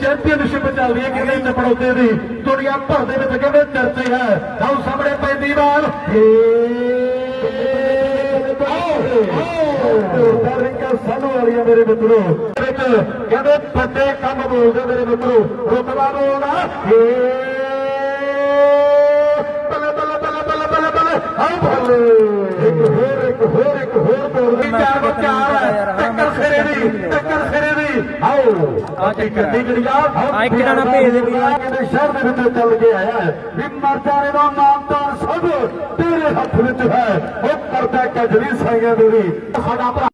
Championship ਚੱਲਦੀ ਹੈ ਕਹਿੰਦੇ ਨਪੜੋਤੇ ਦੀ ਦੁਨੀਆ ਭਰ ਦੇ ਵਿੱਚ ਕਹਿੰਦੇ ਚਰਚੇ ਹੈ। ਆਓ ਸਾਹਮਣੇ ਪੈਂਦੀ ਬਾਲ ਰਿੰਕਾ ਸਾਨੂੰ ਵਾਲੀਆਂ ਮੇਰੇ ਮਿੱਤਰੋ ਵਿੱਚ ਕਹਿੰਦੇ ਵੱਡੇ ਕੰਮ ਬੋਲਦੇ ਮੇਰੇ ਮਿੱਤਰੋ ਰੁਤਬਾ ਬੋਲਦਾ ਏ ਬੱਲੇ ਬੱਲੇ ਬੱਲੇ ਬੱਲੇ ਬੱਲੇ ਬੱਲੇ ਆਓ ਬੱਲੇ। ਇੱਕ ਹੋਰ ਇੱਕ ਹੋਰ ਇੱਕ ਹੋਰ ਬੋਲਦੇ। ਚਾਰ ਬੋ ਚਾਰ ਹੈ ਟੱਕਰ ਸਿਰੇ ਦੀ ਟੱਕਰ ਸਿਰੇ ਦੀ ਆਓ। ਆ ਕੀ ਗੱਡੀ ਜਿਹੜੀ ਆ ਆ ਇੱਕ ਜਣਾ ਭੇਜ ਦੇ ਵੀਰ। ਕਹਿੰਦੇ ਸ਼ਹਿਰ ਦੇ ਵਿੱਚ ਚੱਲ ਕੇ ਆਇਆ ਹੈ। ਵੀ ਮਰਦਾਨੇ ਦਾ ਮਾਨਤਾਨ ਸਭ ਤੇਰੇ ਹੱਥ ਵਿੱਚ ਹੈ। ਉਹ ਕਰਦਾ ਕਜਰੀ ਸਾਈਆਂ ਦੇ ਵੀ। ਸਾਡਾ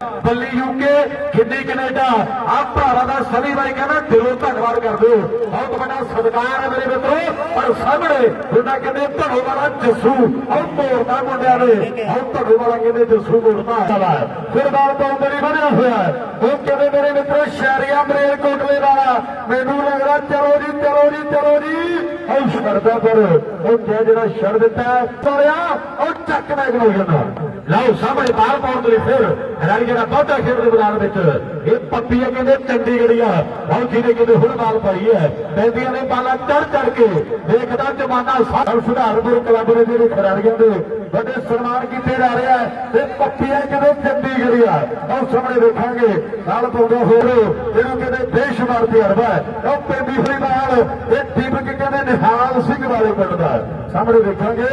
ਭਰਾ ਯੂਕੇ ਖਿੱਡੀ ਕੈਨੇਡਾ। ਆ ਭਰਾਵਾਂ ਦਾ ਸਭੀ ਬਾਈ ਕਹਿੰਦਾ, ਦਿਲੋਂ ਧੰਨਵਾਦ ਕਰਦੇ ਹੋ। ਬਹੁਤ ਵੱਡਾ ਸਤਿਕਾਰ ਹੈ ਮੇਰੇ ਮਿੱਤਰੋ। ਪਰ ਸਾਹਮਣੇ ਤੁਹਾਡਾ ਕਹਿੰਦੇ ਧੜੋ ਵਾਲਾ ਜੱਸੂ। ਔਰ ਮੋੜਦਾ ਮੁੰਡਿਆਂ ਨੇ ਔਰ ਧੜੋ ਵਾਲਾ ਕਹਿੰਦੇ ਜੱਸੂ ਮੋੜਦਾ ਫਿਰ ਬਾਲ ਬਾਉਂਦਰੀ ਬਣਿਆ ਹੋਇਆ ਉਹ ਕਹਿੰਦੇ ਮੇਰੇ ਮਿੱਤਰੋ, ਸ਼ਹਿਰੀਆ ਮਰੇਲ ਕੋਟਲੇ ਵਾਲਾ। ਮੈਨੂੰ ਲੱਗਦਾ ਚਲੋ ਜੀ ਚਲੋ ਜੀ ਚਲੋ ਜੀ। ਉਹ ਛੱਡਦਾ ਪਰ ਉਹ ਕਿਹਾ ਜਿਹੜਾ ਛੱਡ ਦਿੱਤਾ ਤੋੜਿਆ ਉਹ ਚੱਕ ਮੈਂ ਹੋ ਜਾਂਦਾ। ਲਓ, ਸਾਹਮਣੇ ਬਾਲ ਪਾਉਣ ਲਈ ਫਿਰ ਹੈਰਾਨੀ ਜਿਹੜਾ ਬਹੁਤਾ ਖੇਡ ਦੇ ਮੈਦਾਨ ਵਿੱਚ। ਇਹ ਪੱਪੀ ਆ ਕਹਿੰਦੇ ਚੰਡੀਗੜ੍ਹੀਆ ਬਹੁਤ ਜਿਹਨੇ ਕਹਿੰਦੇ ਹੁਣ ਬਾਲ ਪਾਈ ਹੈ। ਪੈਂਦੀਆਂ ਨੇ ਬਾਲਾਂ ਚੜ ਚੜ ਕੇ ਦੇਖਦਾ ਜਮਾਨਾ ਸਾਰ ਸੁਧਾਰਪੁਰ ਕਲੱਬ ਦੇ ਜਿਹੜੇ ਖਿਡਾਰੀਆਂ ਦੇ ਵੱਡੇ ਸਨਮਾਨ ਕੀਤੇ ਜਾ ਰਿਹਾ ਹੈ ਤੇ ਪੱਪੀ ਆ ਕਹਿੰਦੇ ਚੰਡੀਗੜ੍ਹੀਆ ਉਹ ਸਾਹਮਣੇ ਵੇਖਾਂਗੇ ਨਾਲ ਪਾਉਂਦਾ ਹੋਰ, ਇਹਨੂੰ ਕਹਿੰਦੇ ਬੇਸ਼ੁਮਾਰ ਤਜਰਬਾ ਹੈ। ਉਹ ਪੈਂਦੀ ਹੋਈ ਬਾਲ, ਇਹ ਦੀਪਕ ਕਹਿੰਦੇ ਨਿਹਾਲ ਸਿੰਘ ਵਾਲੇ ਪਿੰਡ ਦਾ। ਸਾਹਮਣੇ ਵੇਖਾਂਗੇ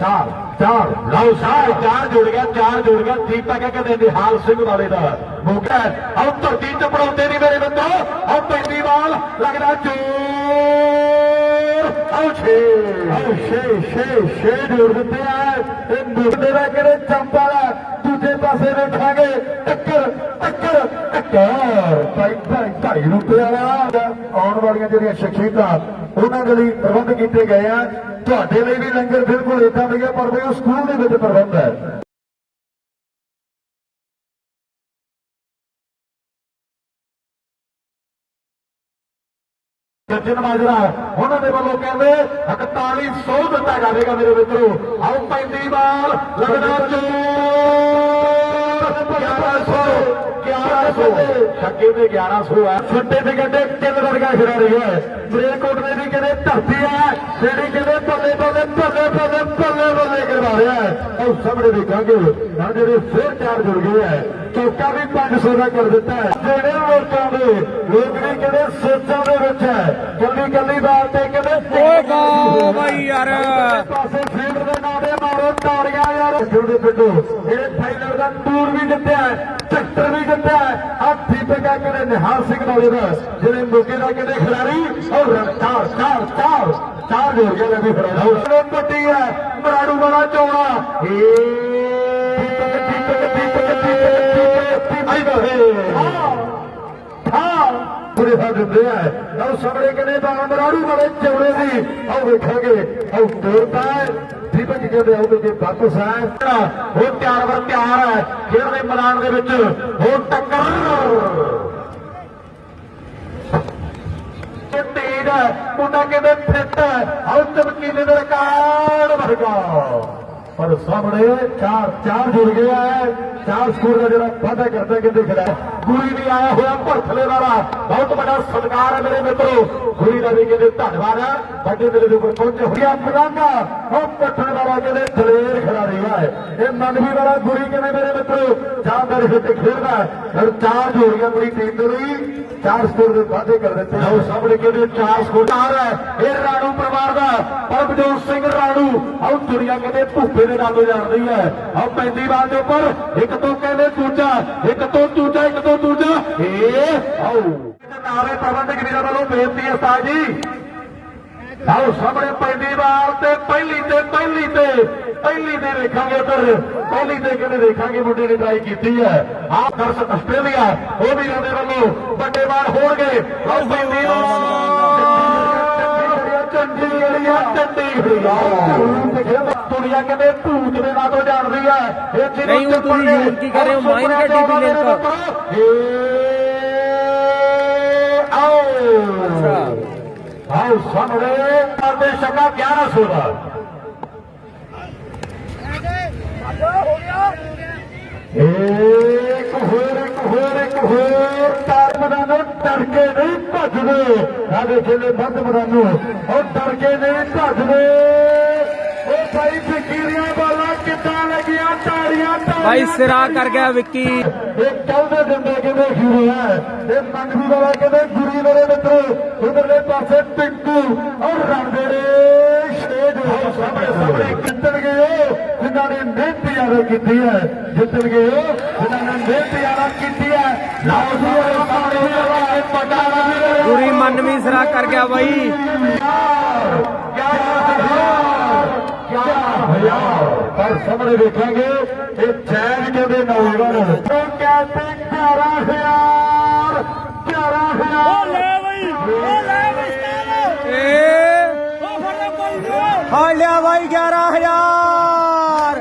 ਚਾਰ। ਚਾਰ। ਲਓ ਸਾਹਿਬ ਚਾਰ ਜੁੜ ਗਿਆ, ਚਾਰ ਜੁੜ ਗਿਆ। ਦੀਪਕ ਕਹਿੰਦੇ ਨਿਹਾਲ ਸਿੰਘ ਵਾਲੇ ਦਾ ਮੌਕਾ ਆਉ ਧਰਤੀ ਚ ਪੜਾਉਂਦੇ ਨਹੀਂ ਮੇਰੇ ਬੰਦੋ। ਆਉ ਪੈਂਦੀ ਬਾਲ ਲੱਗਦਾ ਜੋਰ ਆਉ ਛੇ। ਆਉ ਛੇ ਛੇ ਛੇ ਜੋੜ ਦਿੱਤੇ ਆ। ਇਹ ਮੁੰਡੇ ਦਾ ਕਿਹੜੇ ਚੰਪਾ ਦਾ ਦੂਜੇ ਪਾਸੇ ਵੇਖਾਂਗੇ ਜਿਹੜੀਆਂ ਸ਼ਖਸੀਅਤਾਂ ਉਹਨਾਂ ਦੇ ਲਈ ਪ੍ਰਬੰਧ ਕੀਤੇ ਗਏ ਆ, ਤੁਹਾਡੇ ਲਈ ਵੀ ਲੰਗਰ ਬਿਲਕੁਲ ਇਦਾਂ ਦੇ ਪਰ ਵੀ ਉਹ ਸਕੂਲ ਦੇ ਵਿੱਚ ਪ੍ਰਬੰਧ ਹੈ। ਸੱਜਣ ਮਾਜਰਾ, ਉਹਨਾਂ ਦੇ ਵੱਲੋਂ ਕਹਿੰਦੇ 4100 ਦਿੱਤਾ ਜਾਵੇਗਾ ਮੇਰੇ ਮਿੱਤਰੋ। ਆਓ ਪੈਂਦੀ ਬਾਲ ਲੱਗਦਾ ਚੋਰ 1100 1100 ਛੱਕੇ ਦੇ 1100 ਹੈ। ਛੱਟੇ ਦੇ ਗੱਡੇ ਕਿੰਨ ਵਰਗਾ ਖਿਡਾਰੀ ਹੈ। ਮਰੇਕੋਟ ਦੇ ਵੀ ਕਹਿੰਦੇ ਧਰਤੀ ਹੈ ਜਿਹੜੀ ਕਹਿੰਦੇ ਬੱਲੇ ਬੱਲੇ ਬੱਲੇ ਬੱਲੇ ਬੱਲੇ ਬੱਲੇ ਕਰਵਾ ਰਿਹਾ ਹੈ। ਉਹ ਸਾਹਮਣੇ ਦੇਖਾਂਗੇ ਆ ਜਿਹੜੇ ਫੇਰ ਚਾਰ ਜੁੜ ਗਏ ਹੈ ਚੌਕਾ ਵੀ 500 ਦਾ ਕਰ ਦਿੱਤਾ ਹੈ। ਜਿਹੜੇ ਲੋਕਾਂ ਦੇ ਲੋਕ ਵੀ ਕਹਿੰਦੇ ਸੋਚਾਂ ਦੇ ਵਿੱਚ ਹੈ। ਕੱਲੀ ਕੱਲੀ ਬਾਤ ਤੇ ਕਹਿੰਦੇ ਓਏ ਗਾ ਬਾਈ ਯਾਰ। ਪਾਸੇ ਫੀਲਡ ਦੇ ਨਾਂ ਦੇ ਮਾਰੋ ਤਾੜੀਆਂ ਯਾਰ। ਛੋਟੇ ਪਿੰਡੋ? ਜਿਹੜੇ ਟੂਰ ਵੀ ਜਿੱਤਿਆ ਹੈ, ਟਰੈਕਟਰ ਵੀ ਜਿੱਤਿਆ ਹੈ। ਆਹ ਦੀਪਕਾ ਕਹਿੰਦੇ ਨਿਹਾਲ ਸਿੰਘ ਵਾਲੇ ਜਿਹੜੇ ਮੋਕੇ ਦਾ ਕਹਿੰਦੇ ਖਿਡਾਰੀ ਔਰ ਚਾਰ ਚਾਰ ਚਾਰ ਚਾਰ ਜੋੜ ਕੇ ਲੱਗੀ ਖਿਡਾਰੀ। ਉਹ ਪੱਟੀ ਹੈ ਮਰਾੜੂ ਵਾਲਾ ਚੌੜਾ। ਏ ਦੀਪਕ ਆਈ ਬਹੇ ਪੂਰੇ ਫਾ ਦਿੰਦੇ ਆ ਆਹ ਸਾਹਮਣੇ ਕਹਿੰਦੇ ਬਾਹਰ ਮਰਾੜੂ ਵਾਲੇ ਚੌੜੇ ਦੀ। ਆਹ ਵੇਖਾਂਗੇ। ਆਓ ਤੋੜਦਾ ਹੈ ਦੀਪਕ ਕਹਿੰਦੇ ਆਉਂਦੇ ਜੇ ਵਾਪਸ ਆਏ ਹੋਰ ਤਿਆਰ ਵਰ ਤਿਆਰ ਹੈ, ਖੇਡ ਦੇ ਮੈਦਾਨ ਦੇ ਵਿੱਚ ਹੋਰ ਟੱਕਰ। ਤੇਜ ਹੈ, ਮੁੰਡਾ ਕਹਿੰਦੇ ਫਿੱਟ ਹੈ, ਆਹ ਚਮਕੀਲੇ ਦਾ ਰਿਕਾਰਡ ਵਰਗਾ। ਪਰ ਸਾਹਮਣੇ ਚਾਰ ਚਾਰ ਜੁੜ ਗਿਆ ਹੈ। ਚਾਰ ਸਕੋਰ ਦਾ ਜਿਹੜਾ ਵਾਅਦਾ ਕਰਦਾ ਕਹਿੰਦੇ ਖੜਾ ਗੁਰੀ ਵੀ ਆਇਆ ਹੋਇਆ ਭਰਥਲੇ ਵਾਲਾ। ਬਹੁਤ ਵੱਡਾ ਸਤਿਕਾਰ ਹੈ ਮੇਰੇ ਮਿੱਤਰੋ। ਗੁਰੀ ਦਾ ਵੀ ਕਹਿੰਦੇ ਧੰਨਵਾਦ ਹੈ। ਵੱਡੇ ਦਿਲ ਦੇ ਉੱਪਰ ਪਹੁੰਚੇ ਹੋਇਆ ਪਰਾਂਗਾ। ਉਹ ਪੱਠਣ ਵਾਲਾ ਕਹਿੰਦੇ ਦਲੇਰ ਖੜਾ ਰਿਹਾ ਹੈ। ਇਹ ਮਨਵੀ ਵਾਲਾ ਗੁਰੀ ਕਹਿੰਦੇ ਮੇਰੇ ਮਿੱਤਰੋ। ਮੇਰੇ ਹਿੱਟ ਖੇਡਦਾ ਫਿਰ ਚਾਰ ਜੋੜ ਮੇਰੀ ਆਪਣੀ ਟੀਮ ਦੇ ਲਈ। ਚਾਰ ਸਕੋਰ ਦੇ ਵਾਅਦੇ ਕਰ ਦਿੱਤੇ ਲਓ ਸਾਹਮਣੇ ਕਹਿੰਦੇ ਚਾਰ ਸਕੋਰ ਚਾਰ ਹੈ। ਇਹ ਰਾਣੂ ਪਰਿਵਾਰ ਦਾ ਪਰਮਜੋਤ ਸਿੰਘ ਰਾਣੂ। ਆਹ ਦੁਨੀਆ ਕਹਿੰਦੇ ਭੁੱਪੇ ਦੇ ਨਾਲੋਂ ਜਾਣਦੀ ਹੈ। ਆਹ ਪੈਂਦੀ ਬਾਲ ਦੇ ਉੱਪਰ ਇੱਕ ਤੋਂ ਕਹਿੰਦੇ ਦੂਜਾ, ਇੱਕ ਤੋਂ ਦੂਜਾ, ਇੱਕ ਤੋਂ ਦੂਜਾ। ਏ ਆਓ। ਨਾਰੇ ਪ੍ਰਬੰਧਕ ਵੀਰਾਂ ਵੱਲੋਂ ਬੇਨਤੀ ਹੈ ਉਸਤਾਦ ਜੀ। ਆਓ, ਸਾਹਮਣੇ ਪੈਂਦੀ ਬਾਲ ਤੇ ਪਹਿਲੀ ਤੇ ਪਹਿਲੀ ਤੇ ਪਹਿਲੀ ਤੇ ਵੇਖਾਂਗੇ ਉੱਧਰ ਪਹਿਲੀ ਤੇ ਕਿਹਨੇ ਦੇਖਾਂਗੇ ਮੁੰਡੇ ਨੇ ਟਰਾਈ ਕੀਤੀ ਹੈ। ਆਹ ਦਰਸ਼ਕ ਆਸਟ੍ਰੇਲੀਆ ਉਹ ਵੀ ਉਹਦੇ ਵੱਲੋਂ ਵੱਡੇ ਬਾਲ ਹੋਣਗੇ। ਆਓ ਪੈਂਦੀ ਚੰਡੀਗੜ੍ਹੀਆ ਚੰਡੀਗੜ੍ਹੀਆ ਦੁਨੀਆ ਕਹਿੰਦੇ ਭੂਤ ਦੇ ਨਾਂ ਤੋਂ ਜਾਣਦੀ ਹੈ। ਇਹ ਜਿਹਨੂੰ ਨਹੀਂ, ਉਹ ਤੁਸੀਂ ਚੱਪਲ ਹੁਣ ਕੀ ਕਰ ਰਹੇ ਹੋ? ਮਾਈਨ ਸੁਪਨਾ ਗੱਡੀ ਦੀ ਚਾਹੁੰਦਾ ਲਿੰਕ। ਮੇਰੇ ਪੁੱਤਰ। ਆਓ ਆਓ ਸਾਹਮਣੇ ਕਰਦੇ ਸ਼ਕਾ 1100 ਦਾ ਇੱਕ ਹੋਰ ਇੱਕ ਹੋਰ ਇੱਕ ਹੋਰ। ਤਾਰ ਮਦਾਨੋ ਡਰ ਕੇ ਨਹੀਂ ਭੱਜਦੇ। ਸਾਡੇ ਖੇਲੇ ਬੰਦ ਮਦਾਨੋ ਉਹ ਡਰ ਕੇ ਨਹੀਂ ਭੱਜਦੇ। ਉਹ ਭਾਈ ਫਿਕੀਰੀਆਂ ਵਾਲਾ ਕਿੱਦਾਂ ਲੱਗੀਆਂ? ਤਾੜੀਆਂ ਸਿਰਾ ਕਰ ਗਿਆ ਵਿੱਕੀ। ਇਹ ਕਹਿੰਦੇ ਦਿੰਦੇ ਕਹਿੰਦੇ ਹੀਰੋ ਹੈ? ਇਹ ਮੰਗਦੀ ਵਾਲਾ ਕਹਿੰਦੇ ਗੁਰੀ ਮੇਰੇ ਮਿੱਤਰੋ? ਉਧਰਲੇ ਪਾਸੇ ਟਿੰਕੂ ਔਰ ਰਣਦੇ ਸਾਹਮਣੇ ਜਿੱਤਣਗੇ ਉਹ ਜਿਨ੍ਹਾਂ ਨੇ ਮਿਹਨਤ ਯਾਰਾ ਕੀਤੀ ਹੈ ਜਿੱਤਣਗੇ ਉਹ ਜਿਨ੍ਹਾਂ ਨੇ ਮਿਹਨਤ ਯਾਰਾ ਕੀਤੀ ਹੈ। ਲਾਓ ਜੀ ਸਾਹਮਣੇ ਪਟਾ ਗੁਰੀ ਮਨਵੀਂ ਸਰਾ ਕਰ ਗਿਆ ਬਾਈ ਪਰ ਸਾਹਮਣੇ ਵੇਖਾਂਗੇ ਇਹ ਚੈਨ ਕਹਿੰਦੇ ਨੌਜਵਾਨ ਉਹ ਕਹਿੰਦੇ ਪਿਆਰਾ ਹਿਆਰ ਪਿਆਰਾ ਹਿਆਰ ਓ ਲੈ ਬਈ ਓ ਲੈ। ہاں لیا بھائی گیارہ ہزار۔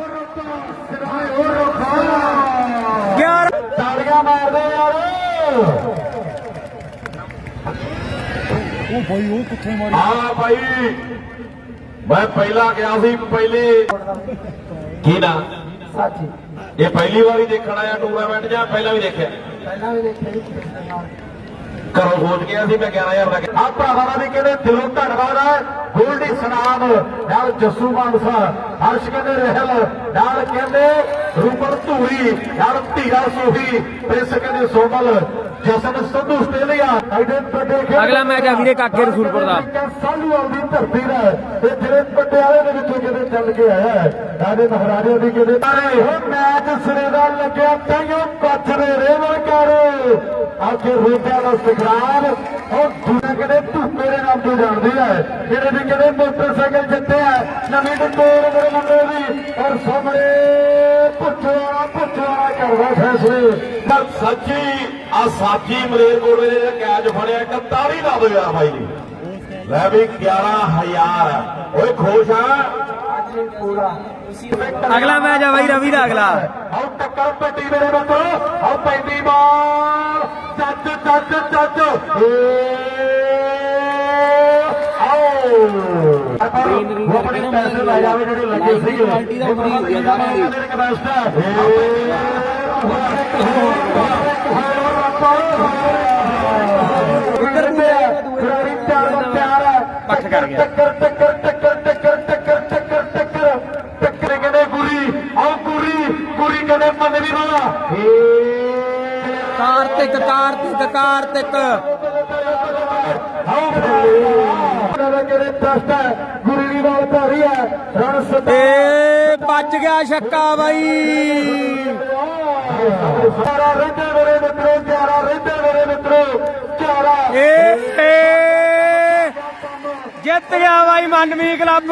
ہاں بھائی میں پہلا گیا سی پہلے۔ کی نا؟ یہ پہلی بار دیکھنا ہے ٹورنامنٹ یا پہلا بھی ਘਰੋਂ ਸੋਚ ਗਿਆ ਸੀ, ਮੈਂ 11000 ਦਾ ਆ ਭਰਾਵਾਂ ਦੀ ਕਹਿੰਦੇ ਦਿਲੋਂ ਧੰਨਵਾਦ ਹੈ ਗੋਲਡੀ ਸਨਾਮ, ਨਾਲ ਜੱਸੂ ਮਾਨਸਾ, ਹਰਸ਼ ਕਹਿੰਦੇ ਰਹਿਲ, ਨਾਲ ਕਹਿੰਦੇ ਰੂਪਰ ਧੂਰੀ, ਨਾਲ ਧੀਰਾ ਸੋਹੀ, ਪ੍ਰਿੰਸ ਕਹਿੰਦੇ ਸੋਮਲ ਜਸਨ ਸੰਧੂ ਆਸਟ੍ਰੇਲੀਆ ਐਡੇ ਵੱਡੇ ਅਗਲਾ ਮੈਚ ਆ ਵੀਰੇ ਕਾਕੇ ਰਸੂਲਪੁਰ ਦਾ। ਸਾਲੂਵਾਲ ਦੀ ਧਰਤੀ ਦਾ। ਇਹ ਜਿਹੜੇ ਪਟਿਆਲੇ ਦੇ ਵਿੱਚੋਂ ਕਿਤੇ ਚੱਲ ਕੇ ਆਇਆ ਹੈ। ਸਾਡੇ ਮਹਾਰਾਜੇ ਦੀ ਕਿਤੇ ਅਰੇ ਉਹ ਮੈਚ ਸਿਰੇ ਦਾ ਲੱਗਿਆ ਤੈਨੂੰ ਪੱਛਰੇ ਰੇਵਲ ਕਰ। ਆਖੇ ਰੋਟਿਆਂ ਦਾ ਸਿਖਰਾਰ ਉਹ ਦੂਜਾ ਕਿਤੇ ਧੁੱਪੇ ਦੇ ਨਾਮ ਤੋਂ ਜਾਣਦੀ ਹੈ। ਜਿਹੜੇ ਵੀ ਕਿਤੇ ਮੋਟਰਸਾਈਕਲ ਜਿੱਤਿਆ ਨਵੀਂ ਟੋਰ ਮੇਰੇ ਮੁੰਡੇ ਦੀ। ਔਰ ਸਾਹਮਣੇ ਪੁੱਛਵਾਲਾ ਪੁੱਛਵਾਲਾ ਕਰਦਾ ਫੈਸਲੇ। ਪਰ ਸੱਚੀ ਆ ਸਾਜੀ ਮਲੇਰਕੋਟਲੇ ਦੇ ਕੈਚ ਫੜਿਆ 41 ਦਾ ਦੋ ਯਾਰ ਬਾਈ ਜੀ। ਲੈ ਵੀ 11000 ਓਏ ਖੁਸ਼ ਆ। ਅੱਜ ਪੂਰਾ ਅਗਲਾ ਮੈਚ ਆ ਬਾਈ ਰਵੀ ਦਾ ਅਗਲਾ। ਆਉ ਟੱਕਰ ਪੱਟੀ ਮੇਰੇ ਬੱਤੋ ਆਉ ਪੈਂਦੀ ਬਾਲ। ਚੱਜ ਚੱਜ ਚੱਜ। ਆਓ। ਉਹ ਆਪਣੇ ਪੈਸੇ ਲੈ ਜਾਵੇ ਜਿਹੜੇ ਲੱਗੇ ਸੀਗੇ। ਕੁਆਲਿਟੀ ਦਾ ਉਮਰੀ ਹੋ ਗਿਆ ਸਾਰਿਆਂ ਦੀ। ਉੱਧਰ ਵੀ ਹੈ ਖਿਡਾਰੀ ਚਾਰ ਦਾ ਪਿਆਰ ਹੈ ਪੱਖ ਕਰ ਗਿਆ। ਟੱਕਰ ਟੱਕਰ ਟੱਕਰ ਟੱਕਰ ਟੱਕਰ ਟੱਕਰ ਟੱਕਰ ਟੱਕਰ ਕਹਿੰਦੇ ਗੁਰੀ ਆਓ ਗੁਰੀ ਗੁਰੀ ਕਹਿੰਦੇ ਮੰਨਵੀ ਵਾਲਾ ਕਾਰਤਿਕ ਕਾਰਤਿਕ ਕਾਰਤਿਕ ਆਓ ਉਹਨਾਂ ਕਿਹੜੇ ਟਰਸਟ ਹੈ ਗੁਰੀ ਦੀ ਬਾਲ ਭਾਰੀ ਹੈ। ਰਣ ਸਤਾ ਬਚ ਗਿਆ ਛੱਕਾ ਬਾਈ। ਚਾਰਾ ਰਹਿੰਦੇ ਮੇਰੇ ਮਿੱਤਰੋ ਚਾਰਾ ਰਹਿੰਦੇ ਮੇਰੇ ਮਿੱਤਰੋ ਚਾਰਾ ਏ ਜਿੱਤ ਗਿਆ ਬਾਈ ਮੰਨਵੀ ਕਲੱਬ।